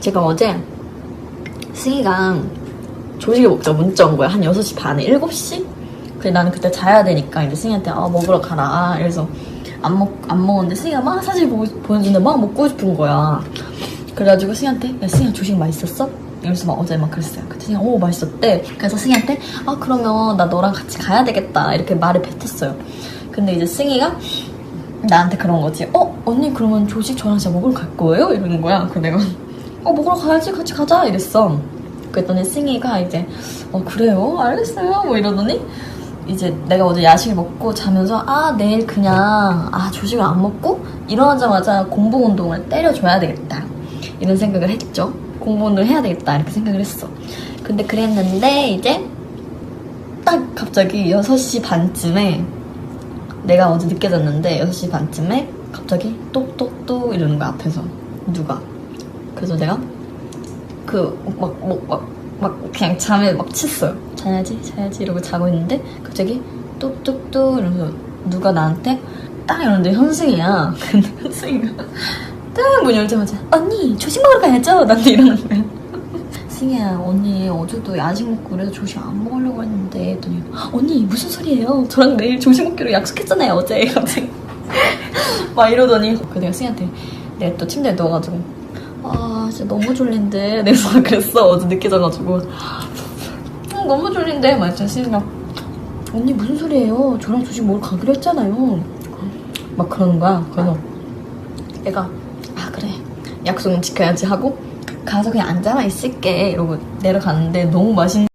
제가 어제 승희가 조식을 먹자 문자 온 거야. 한 6시 반에 7시? 그래 나는 그때 자야 되니까 이제 승희한테 아 먹으러 가라. 그래서 안 먹, 안 먹었는데 승희가 막 사진 보, 보여주는데 막 먹고 싶은 거야. 그래가지고 승희한테 야 승희야 조식 맛있었어? 이러면서 막 어제 막 그랬어요. 그때 승희가 오 맛있었대. 그래서 승희한테 아 그러면 나 너랑 같이 가야 되겠다 이렇게 말을 뱉었어요. 근데 이제 승희가 나한테 그런 거지. 어 언니 그러면 조식 저랑 진짜 먹으러 갈 거예요? 이러는 거야. 그래서 내가 어 먹으러 가야지 같이 가자 이랬어. 그랬더니 승희가 이제 어 그래요? 알겠어요. 뭐 이러더니 이제 내가 어제 야식을 먹고 자면서 아 내일 그냥 아 조식을 안 먹고 일어나자마자 공복 운동을 때려줘야 되겠다 이런 생각을 했죠. 공복 운동을 해야 되겠다 이렇게 생각을 했어. 근데 그랬는데 이제 딱 갑자기 6시 반쯤에 내가 어제 늦게 잤는데 6시 반쯤에 갑자기 똑똑똑 이러는 거야 앞에서 누가 그래서 내가 그 그막막 막 그냥 잠에 막 쳤어요 자야지 자야지 이러고 자고 있는데 갑자기 똑똑똑 이러면서 누가 나한테 딱 이러는데 현승이야. 근데 현승이가 딱문 열자마자 언니 조식 먹으러 가야죠. 나한테 이러는 거야. 승희야 언니 어제도 야식 먹고 그래서 조식 안 먹으려고 했는데 했더니 언니 무슨 소리예요? 저랑 내일 조식 먹기로 약속했잖아요 어제. 갑자기. 막 이러더니 그 내가 승희한테 내가 또 침대에 누워가지고 아 진짜 너무 졸린데. 내가 그랬어. 어제 늦게 자가지고. 음, 너무 졸린데. 막 진짜 승희가 언니 무슨 소리예요? 저랑 조식 먹으러 가기로 했잖아요. 막 그러는 거야. 그래서 얘가 아 그래. 약속은 지켜야지 하고 가서 그냥 앉아만 있을게. 이러고 내려갔는데 너무 맛있는